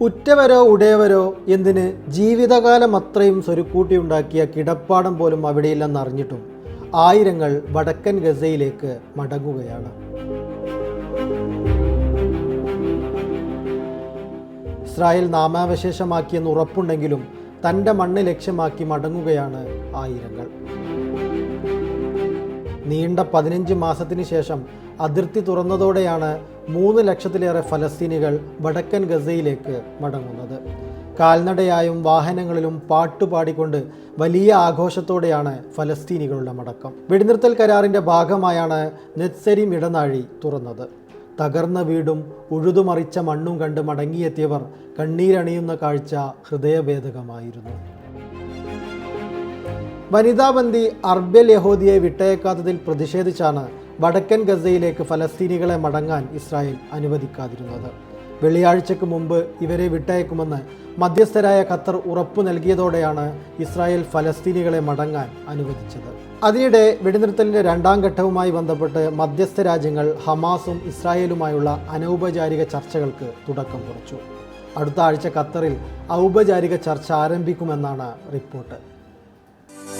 ഉറ്റവരോ ഉടയവരോ എന്തിന് ജീവിതകാലം അത്രയും സ്വരുക്കൂട്ടിയുണ്ടാക്കിയ കിടപ്പാടം പോലും അവിടെയില്ലെന്നറിഞ്ഞിട്ടും ആയിരങ്ങൾ വടക്കൻ ഗസയിലേക്ക് മടങ്ങുകയാണ്. ഇസ്രായേൽ നാമാവശേഷമാക്കിയെന്ന് ഉറപ്പുണ്ടെങ്കിലും തന്റെ മണ്ണ് ലക്ഷ്യമാക്കി മടങ്ങുകയാണ് ആയിരങ്ങൾ. നീണ്ട പതിനഞ്ച് മാസത്തിന് ശേഷം അതിർത്തി തുറന്നതോടെയാണ് മൂന്ന് ലക്ഷത്തിലേറെ ഫലസ്തീനികൾ വടക്കൻ ഗസയിലേക്ക് മടങ്ങുന്നത്. കാൽനടയായും വാഹനങ്ങളിലും പാട്ടുപാടിക്കൊണ്ട് വലിയ ആഘോഷത്തോടെയാണ് ഫലസ്തീനികളുടെ മടക്കം. വെടിനിർത്തൽ കരാറിന്റെ ഭാഗമായാണ് നെത്സരിം ഇടനാഴി തുറന്നത്. തകർന്ന വീടും ഉഴുതുമറിച്ച മണ്ണും കണ്ട് മടങ്ങിയെത്തിയവർ കണ്ണീരണിയുന്ന കാഴ്ച ഹൃദയഭേദകമായിരുന്നു. വനിതാബന്ദി അർബൽ യഹൂദിയെ വിട്ടയക്കാത്തതിൽ പ്രതിഷേധിച്ചാണ് വടക്കൻ ഗസയിലേക്ക് ഫലസ്തീനികളെ മടങ്ങാൻ ഇസ്രായേൽ അനുവദിക്കാതിരുന്നത്. വെള്ളിയാഴ്ചക്ക് മുമ്പ് ഇവരെ വിട്ടയക്കുമെന്ന് മധ്യസ്ഥരായ ഖത്തർ ഉറപ്പു നൽകിയതോടെയാണ് ഇസ്രായേൽ ഫലസ്തീനികളെ മടങ്ങാൻ അനുവദിച്ചത്. അതിനിടെ വെടിനിർത്തലിന്റെ രണ്ടാം ഘട്ടവുമായി ബന്ധപ്പെട്ട് മധ്യസ്ഥ രാജ്യങ്ങൾ ഹമാസും ഇസ്രായേലുമായുള്ള അനൗപചാരിക ചർച്ചകൾക്ക് തുടക്കം കുറിച്ചു. അടുത്ത ആഴ്ച ഖത്തറിൽ ഔപചാരിക ചർച്ച ആരംഭിക്കുമെന്നാണ് റിപ്പോർട്ട്. Thank you.